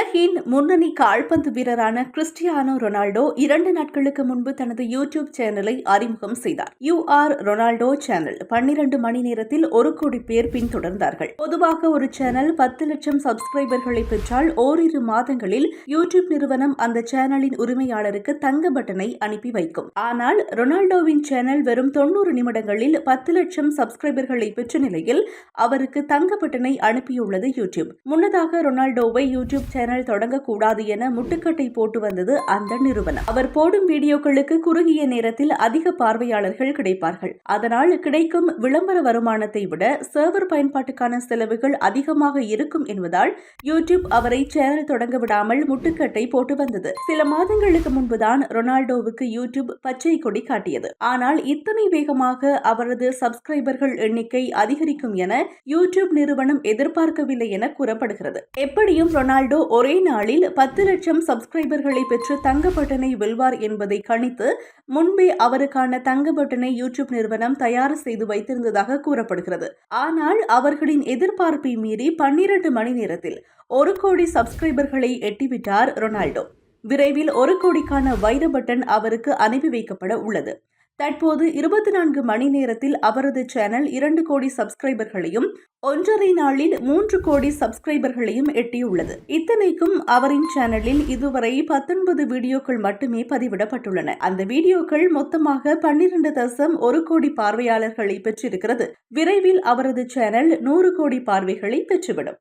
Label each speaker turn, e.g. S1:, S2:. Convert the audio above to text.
S1: உலகின் முன்னணி கால்பந்து வீரரான கிறிஸ்டியானோ ரொனால்டோ இரண்டு நாட்களுக்கு முன்பு தனது யூடியூப் சேனலை அறிமுகம் செய்தார். யூ ஆர் ரொனால்டோ சேனல் பன்னிரண்டு மணி நேரத்தில் ஒரு கோடி பேர் பின்தொடர்ந்தார்கள். பொதுவாக ஒரு சேனல் பத்து லட்சம் சப்ஸ்கிரைபர்களை பெற்றால் ஓரிரு மாதங்களில் யூடியூப் நிறுவனம் அந்த சேனலின் உரிமையாளருக்கு தங்க பட்டனை அனுப்பி வைக்கும். ஆனால் ரொனால்டோவின் சேனல் வெறும் தொண்ணூறு நிமிடங்களில் பத்து லட்சம் சப்ஸ்கிரைபர்களை பெற்ற நிலையில் அவருக்கு தங்க பட்டனை அனுப்பியுள்ளது யூடியூப். முன்னதாக ரொனால்டோவை யூடியூப் சேனல் சேனல் தொடங்கக்கூடாது என முட்டுக்கட்டை போட்டு வந்தது அந்த நிறுவனம். அவர் போடும் வீடியோக்களுக்கு குறுகிய நேரத்தில் அதிக பார்வையாளர்கள் கிடைப்பார்கள். அதனால் கிடைக்கும் விளம்பர வருமானத்தை விட சர்வர் பயன்பாட்டுக்கான செலவுகள் அதிகமாக இருக்கும் என்பதால் யூடியூப் அவரை சேனல் தொடங்க விடாமல் முட்டுக்கட்டை போட்டு வந்தது. சில மாதங்களுக்கு முன்புதான் ரொனால்டோவுக்கு யூடியூப் பச்சை கொடி காட்டியது. ஆனால் இத்தனை வேகமாக அவரது சப்ஸ்கிரைபர்கள் எண்ணிக்கை அதிகரிக்கும் என யூடியூப் நிறுவனம் எதிர்பார்க்கவில்லை என கூறப்படுகிறது. எப்படியும் ரொனால்டோ ஒரே நாளில் பத்து லட்சம் சப்ஸ்கிரைபர்களை பெற்று தங்க பட்டனை வெல்வார் என்பதை கணித்து முன்பே அவருக்கான தங்க பட்டனை யூடியூப் நிறுவனம் தயார் செய்து வைத்திருந்ததாக கூறப்படுகிறது. ஆனால் அவர்களின் எதிர்பார்ப்பை மீறி பன்னிரண்டு மணி நேரத்தில் ஒரு கோடி சப்ஸ்கிரைபர்களை எட்டிவிட்டார் ரொனால்டோ. விரைவில் ஒரு கோடிக்கான வைர பட்டன் அவருக்கு அனுப்பி வைக்கப்பட உள்ளது. தற்போது இருபத்தி நான்கு மணி நேரத்தில் அவரது சேனல் இரண்டு கோடி சப்ஸ்கிரைபர்களையும் ஒன்றரை நாளில் மூன்று கோடி சப்ஸ்கிரைபர்களையும் எட்டியுள்ளது. இத்தனைக்கும் அவரின் சேனலில் இதுவரை பத்தொன்பது வீடியோக்கள் மட்டுமே பதிவிடப்பட்டுள்ளன. அந்த வீடியோக்கள் மொத்தமாக பன்னிரண்டு தசம் ஒரு கோடி பார்வையாளர்களை பெற்றிருக்கிறது. விரைவில் அவரது சேனல் நூறு கோடி பார்வைகளை பெற்றுவிடும்.